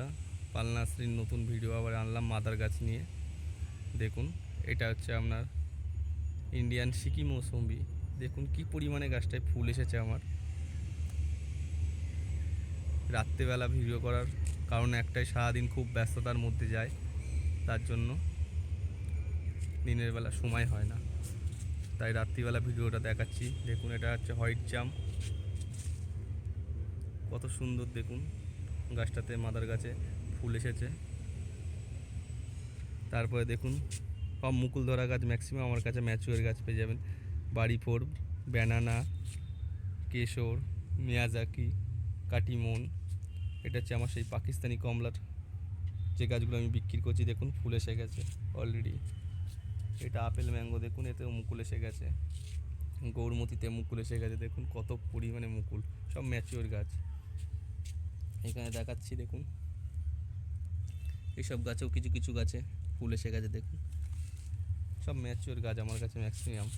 বন্ধুরা পালনাশ্রীর নতুন ভিডিও আবার আনলাম মাদার গাছ নিয়ে। দেখুন, এটা হচ্ছে আপনার ইন্ডিয়ান সিকি মৌসুম্বি। দেখুন কি পরিমাণে গাছটায় ফুল এসেছে আমার। রাত্রেবেলা ভিডিও করার কারণ একটাই, সারাদিন খুব ব্যস্ততার মধ্যে যায়। তার জন্য দিনের বেলা সময় হয় না। তাই রাত্রিবেলা ভিডিওটা দেখাচ্ছি। দেখুন, এটা হচ্ছে হোয়াইট জাম কত সুন্দর, দেখুন। গাছটাতে মাদার গাছে ফুল এসেছে। তারপরে দেখুন, সব মুকুল ধরা গাছ ম্যাক্সিমাম আমার কাছে ম্যাচুয়ার গাছ পেয়ে যাবেন। Bari four, banana, Kesar, Miyazaki, Katimon, এটা হচ্ছে আমার সেই পাকিস্তানি কমলার যে গাছগুলো আমি বিক্রি করছি, দেখুন ফুল এসে গেছে অলরেডি এটা আপেল ম্যাঙ্গো, দেখুন, এতেও মুকুল এসে গেছে। গৌরমতিতে মুকুল এসে গেছে, দেখুন কত পরিমাণে মুকুল, সব ম্যাচিওর গাছ। এখানে দেখাচ্ছি, দেখুন। এইসব গাছেও কিছু কিছু গাছে ফুল এসে গেছে, দেখুন। সব ম্যাচিওর গাছ আমার কাছে ম্যাক্সিমাম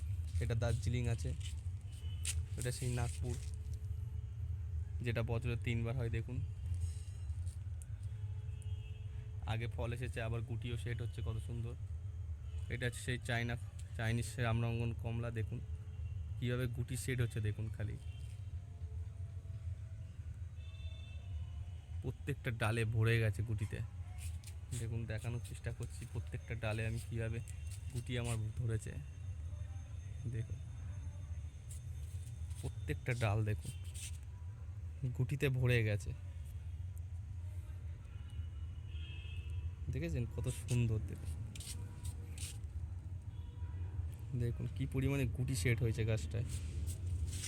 এটা দার্জিলিং আছে, এটা সেই নাগপুর, যেটা বছরে তিনবার হয়, দেখুন। আগে ফল এসেছে, আবার গুটিও সেট হচ্ছে, কত সুন্দর। এটা হচ্ছে সেই চাইনা চাইনিজ রামরঙ্গন কমলা, দেখুন। কীভাবে গুটি সেট হচ্ছে, দেখুন খালি। প্রত্যেকটা ডালে ভরে গেছে গুটিতে। দেখুন, দেখানোর চেষ্টা করছি প্রত্যেকটা ডালে আমি কীভাবে গুটি আমার ধরেছে। দেখুন, প্রত্যেকটা ডাল দেখুন, গুটিতে ভরে গেছে। দেখেছেন কত সুন্দর দেখুন। দেখুন, কি পরিমাণে গুটি সেট হয়েছে গাছটায়।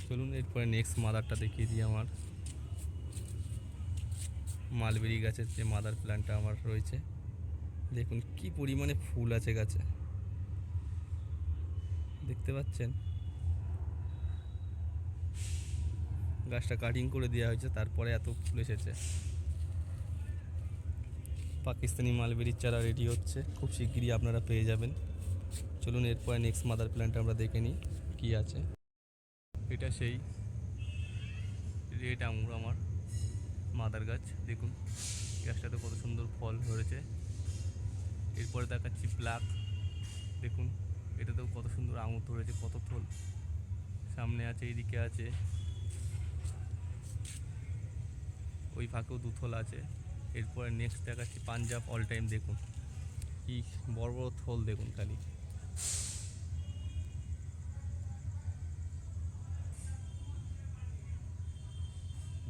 চলুন, এরপরে নেক্সট মাদারটা দেখিয়ে দিই আমার। মালবেরি গাছের যে মাদার প্ল্যান্টটা আমার রয়েছে। দেখুন, কি পরিমাণে ফুল আছে গাছে। দেখতে পাচ্ছেন? গাছটা কাটিং করে দেওয়া হয়েছে, তারপরে এত ফুল এসেছে। পাকিস্তানি মালবেরির চারা রেডি হচ্ছে। খুব শিগগিরই আপনারা পেয়ে যাবেন। চলুন, এরপরে নেক্সট মাদার প্ল্যান্ট আমরা দেখে নিই, কী আছে। এটা সেই রেড আঙুর আমার। মাদার গাছ, দেখুন। গাছটাতে কত সুন্দর ফল ধরেছে। এরপরে দেখাচ্ছি ব্ল্যাক, দেখুন। এটাতেও কত সুন্দর আঙুর ধরেছে, কত ফল। সামনে আছে এদিকে আছে। ওই ফাঁকেও দুথল আছে। এরপরে নেক্সট দেখাচ্ছি পাঞ্জাব অল টাইম দেখুন। কি বড় বড় থল, দেখুন খালি।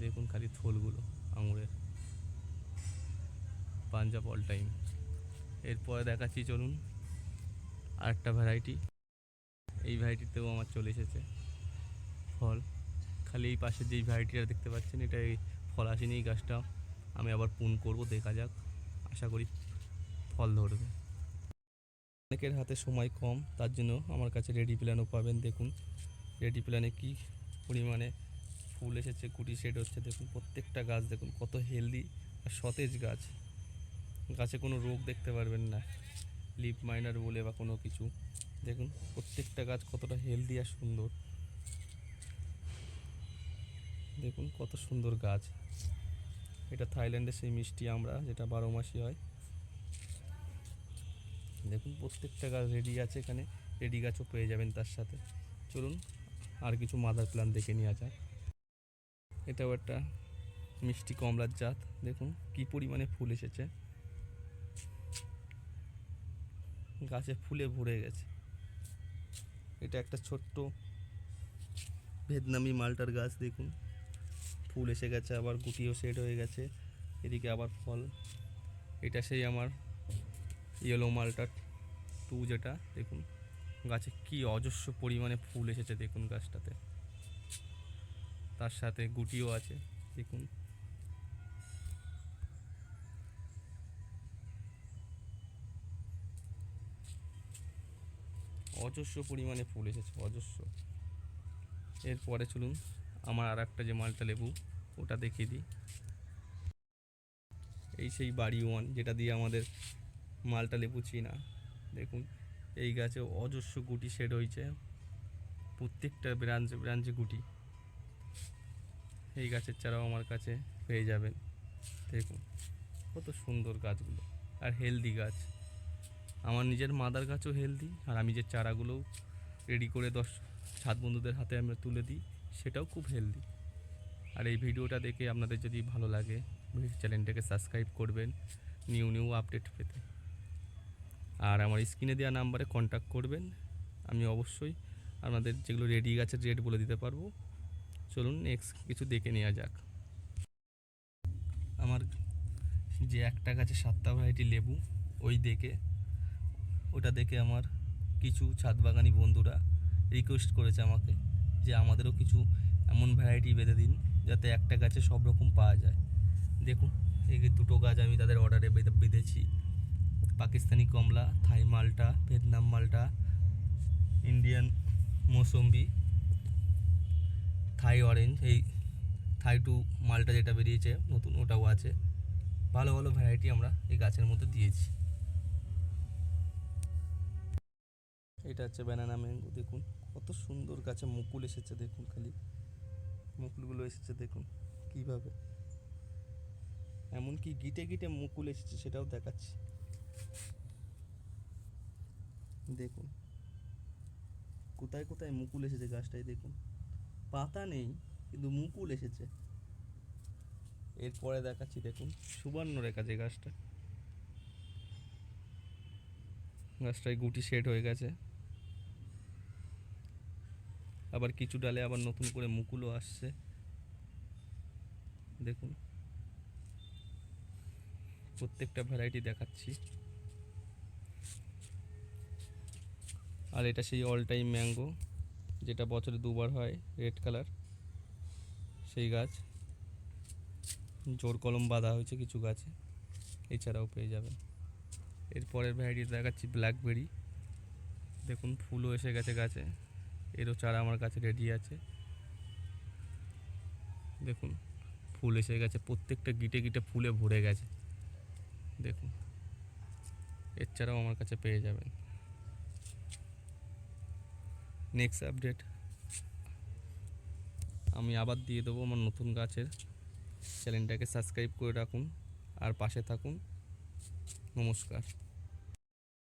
দেখুন খালি থোলগুলো, আঙুরের। পাঞ্জাব অল টাইম এরপরে দেখাচ্ছি, চলুন। আরেকটা ভ্যারাইটি এই ভ্যারাইটিতেও আমার চলে এসেছে। ফল। খালি এই পাশের যেই ভ্যারাইটিটা দেখতে পাচ্ছেন, এটা এই ফল আসেনি এই গাছটা। আমি আবার পুন করব, দেখা যাক। আশা করি ফল ধরবে। অনেকের হাতে সময় কম, তার জন্য আমার কাছে রেডি প্ল্যানও পাবেন। দেখুন রেডি প্ল্যানে কী পরিমাণে ফুল এসেছে, কুটি সেট হচ্ছে, দেখুন প্রত্যেকটা গাছ, দেখুন কত হেলদি আর সতেজ গাছ। গাছে কোনো রোগ দেখতে পারবেন না লিপ মাইনার বলে বা কোনো কিছু। দেখুন প্রত্যেকটা গাছ কতটা হেলদি আর সুন্দর। দেখুন কত সুন্দর গাছ। এটা থাইল্যান্ডের সেই মিষ্টি আমরা, যেটা বারো মাসি হয়। দেখুন প্রত্যেকটা গাছ রেডি আছে এখানে রেডি গাছও পেয়ে যাবেন তার সাথে। চলুন আর কিছু মাদার প্ল্যান দেখে নেওয়া যাক। এটাও একটা মিষ্টি কমলার জাত। দেখুন কি পরিমাণে ফুল এসেছে। গাছে ফুলে ভরে গেছে। এটা একটা ছোট্ট ভেদনামি মালটার গাছ, দেখুন। ফুল এসে গেছে, আবার গুটিও সেট হয়ে গেছে। এদিকে আবার ফল। এটা সেই আমার ইয়েলো মালটার টু যেটা, দেখুন। গাছে কি অজস্র পরিমাণে ফুল এসেছে, দেখুন গাছটাতে। তার সাথে গুটিও আছে, দেখুন। অজস্র পরিমাণে ফুল এসেছে, অজস্র। এরপরে চলুন, আমার আর একটা যে মালটা লেবু, ওটা দেখিয়ে দিই। এই সেই বাড়ি ওয়ান, যেটা দিয়ে আমাদের মালটা লেবু চিনা। দেখুন, এই গাছে অজস্র গুটি শেড হয়েছে। প্রত্যেকটা ব্রাঞ্চে ব্রাঞ্চে গুটি। এই গাছের চারাও আমার কাছে পেয়ে যাবেন। দেখুন, কত সুন্দর গাছগুলো। আর হেলদি গাছ। আমার নিজের মাদার গাছও হেলদি আর আমি যে চারাগুলোও রেডি করে দশ, সাত বন্ধুদের হাতে আমরা তুলে দিই, সেটাও খুব হেলদি আর এই ভিডিওটা দেখে আপনাদের যদি ভালো লাগে চ্যানেলটাকে সাবস্ক্রাইব করবেন নিউ নিউ আপডেট পেতে। আর আমার স্ক্রিনে দেওয়া নাম্বারে কন্ট্যাক্ট করবেন। আমি অবশ্যই আপনাদের যেগুলো রেডি গাছের রেট বলে দিতে পারব চলুন নেক্সট কিছু দেখে নেওয়া যাক। আমার যে একটা গাছে সাতটা ভ্যারাইটি লেবু, ওই দেখে, ওটা দেখে আমার কিছু ছাদ বাগানি বন্ধুরা রিকোয়েস্ট করেছে আমাকে যে আমাদেরও কিছু এমন ভ্যারাইটি বেঁধে দিন, যাতে একটা গাছে সব রকম পাওয়া যায়। দেখুন, এই দুটো গাছ আমি তাদের অর্ডারে বেঁধে বেঁধেছি। পাকিস্তানি কমলা, থাই মালটা, ভিয়েতনাম মালটা, ইন্ডিয়ান মৌসম্বি থাই অরেঞ্জ এই থাই টু মালটা যেটা বেরিয়েছে, নতুন ওটাও আছে। ভালো ভালো ভ্যারাইটি আমরা এই গাছের মধ্যে দিয়েছি। এটা হচ্ছে ব্যানানা ম্যাঙ্গো দেখুন। কত সুন্দর গাছে মুকুল এসেছে, দেখুন খালি। মুকুলগুলো এসেছে, দেখুন কীভাবে। এমনকি গিটে গিটে মুকুল এসেছে, সেটাও দেখাচ্ছি। দেখুন। কোথায় কোথায় মুকুল এসেছে গাছটায়, দেখুন। পাতা নেই কিন্তু মুকুল এসেছে। এরপরে দেখাচ্ছি দেখুন। সুবর্ণ রেখা যে গাছটা। গাছটায় গুটি সেট হয়ে গেছে। আবার কিছু ডালে আবার নতুন করে মুকুলও আসছে। দেখুন। প্রত্যেকটা ভ্যারাইটি দেখাচ্ছি। আর এটা সেই অল টাইম ম্যাঙ্গো যেটা বছরে দুবার হয় রেড কালার, সেই গাছ। জোর কলম বাঁধা হয়েছে কিছু গাছে, এছাড়াও পেয়ে যাবেন। এরপরের ভ্যারাইটি দেখাচ্ছি, ব্ল্যাকবেরি। দেখুন, ফুলও এসে গেছে গাছে। এরও চারা আমার কাছে রেডি আছে। দেখুন, ফুল এসে গেছে, প্রত্যেকটা গিটে গিটে ফুলে ভরে গেছে। দেখুন, এর ছাড়াও আমার কাছে পেয়ে যাবেন। নেক্সট আপডেট আমি আবার দিয়ে দেবো আমার নতুন গাছের চ্যানেলটাকে সাবস্ক্রাইব করে রাখুন আর পাশে থাকুন। নমস্কার।